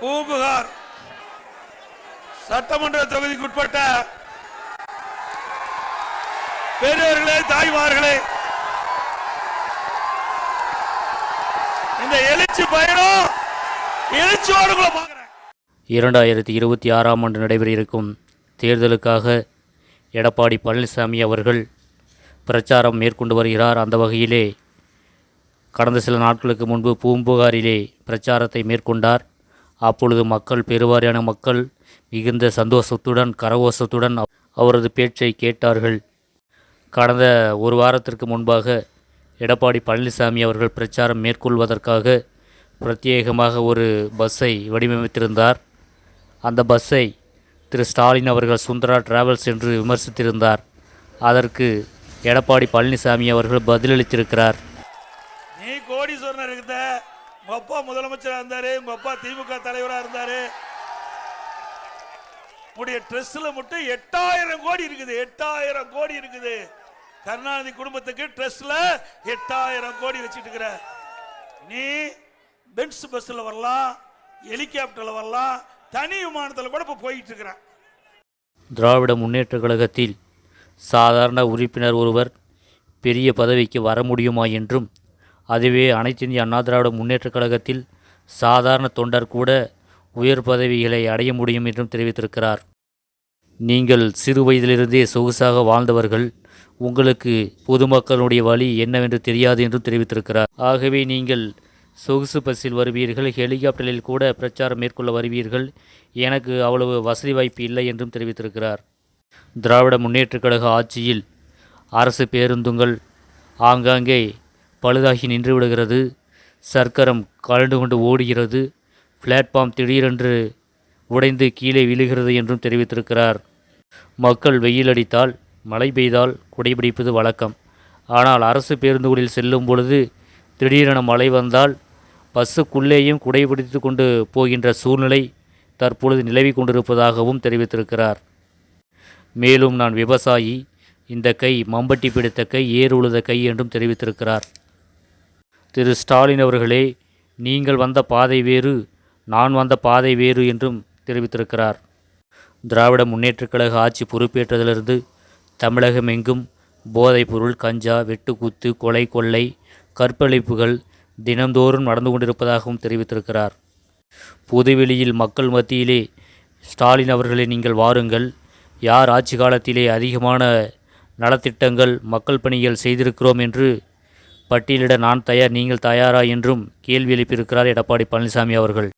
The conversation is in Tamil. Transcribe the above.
பூம்புகார் சட்டமன்ற தொகுதிக்குட்பட்ட பெரியவர்களே தாய்மார்களே இந்த எழுச்சி பயணம் எழுச்சியோடு இரண்டாயிரத்தி இருபத்தி ஆறாம் ஆண்டு நடைபெற இருக்கும் தேர்தலுக்காக எடப்பாடி பழனிசாமி அவர்கள் பிரச்சாரம் மேற்கொண்டு வருகிறார். அந்த வகையிலே கடந்த சில நாட்களுக்கு முன்பு பூம்புகாரிலே பிரச்சாரத்தை மேற்கொண்டார். அப்பொழுது மக்கள் பெருவாரியான மக்கள் மிகுந்த சந்தோஷத்துடன் கரகோஷத்துடன் அவரது பேச்சை கேட்டார்கள். கடந்த ஒரு வாரத்திற்கு முன்பாக எடப்பாடி பழனிசாமி அவர்கள் பிரச்சாரம் மேற்கொள்வதற்காக பிரத்யேகமாக ஒரு பஸ்ஸை வடிவமைத்திருந்தார். அந்த பஸ்ஸை திரு. ஸ்டாலின் அவர்கள் சுந்தரா டிராவல்ஸ் என்று விமர்சித்திருந்தார். அதற்கு எடப்பாடி பழனிசாமி அவர்கள் பதிலளித்திருக்கிறார். நீ கோடீஸ்வரன் உங்க அப்பா முதலமைச்சராக இருந்தாரு உங்க அப்பா திமுக தலைவராக இருந்தாரு. உடைய ட்ரெஸ்ல மட்டும் எட்டாயிரம் கோடி இருக்குது எட்டாயிரம் கோடி இருக்குது. கருணாநிதி குடும்பத்துக்கு ட்ரெஸ்ல எட்டாயிரம் கோடி வச்சுட்டு இருக்கிற. நீ பென்ஸ் பஸ்ல வரலாம் ஹெலிகாப்டர்ல வரலாம் தனி விமானத்தில் கூட இப்போ போயிட்டு இருக்கிறேன். திராவிட முன்னேற்ற கழகத்தில் சாதாரண உறுப்பினர் ஒருவர் பெரிய பதவிக்கு வர முடியுமா என்றும் அதுவே அனைத்திந்திய அண்ணா திராவிட முன்னேற்றக் கழகத்தில் சாதாரண தொண்டர் கூட உயர் பதவிகளை அடைய முடியும் என்றும் தெரிவித்திருக்கிறார். நீங்கள் சிறு வயதிலிருந்தே சொகுசாக வாழ்ந்தவர்கள் உங்களுக்கு பொதுமக்களுடைய வழி என்னவென்று தெரியாது என்றும் தெரிவித்திருக்கிறார். ஆகவே நீங்கள் சொகுசு பஸ்ஸில் வருவீர்கள் ஹெலிகாப்டரில் கூட பிரச்சாரம் மேற்கொள்ள வருவீர்கள். எனக்கு அவ்வளவு வசதி வாய்ப்பு இல்லை என்றும் தெரிவித்திருக்கிறார். திராவிட முன்னேற்றக் கழக ஆட்சியில் அரசு பேருந்துங்கள் ஆங்காங்கே பழுதாகி நின்று விடுகிறது. சர்க்கரம் கலண்டு கொண்டு ஓடுகிறது. பிளாட்ஃபார்ம் திடீரென்று உடைந்து கீழே விழுகிறது என்றும் தெரிவித்திருக்கிறார். மக்கள் வெயில் அடித்தால் மழை பெய்தால் குடைபிடிப்பது வழக்கம். ஆனால் அரசு பேருந்துகளில் செல்லும் பொழுது திடீரென மழை வந்தால் பஸ்ஸுக்குள்ளேயும் குடைபிடித்து கொண்டு போகின்ற சூழ்நிலை தற்பொழுது நிலவி கொண்டிருப்பதாகவும் தெரிவித்திருக்கிறார். மேலும் நான் விவசாயி இந்த கை மம்பட்டி பிடித்த கை ஏர் உழுத கை என்றும் தெரிவித்திருக்கிறார். திரு ஸ்டாலின் அவர்களே நீங்கள் வந்த பாதை வேறு நான் வந்த பாதை வேறு என்றும் தெரிவித்திருக்கிறார். திராவிட முன்னேற்றக் கழக ஆட்சி பொறுப்பேற்றதிலிருந்து தமிழகம் எங்கும் போதைப்பொருள் கஞ்சா வெட்டுக்குத்து கொலை கொள்ளை கற்பழிப்புகள் தினந்தோறும் நடந்து கொண்டிருப்பதாகவும் தெரிவித்திருக்கிறார். புதுவெளியில் மக்கள் மத்தியிலே ஸ்டாலின் அவர்களை நீங்கள் வாருங்கள். யார் ஆட்சி காலத்திலே அதிகமான நலத்திட்டங்கள் மக்கள் பணிகள் செய்திருக்கிறோம் என்று பட்டியலிட நான் தயார் நீங்கள் தயாரா என்றும் கேள்வி எழுப்பியிருக்கிறார் எடப்பாடி பழனிசாமி அவர்கள்.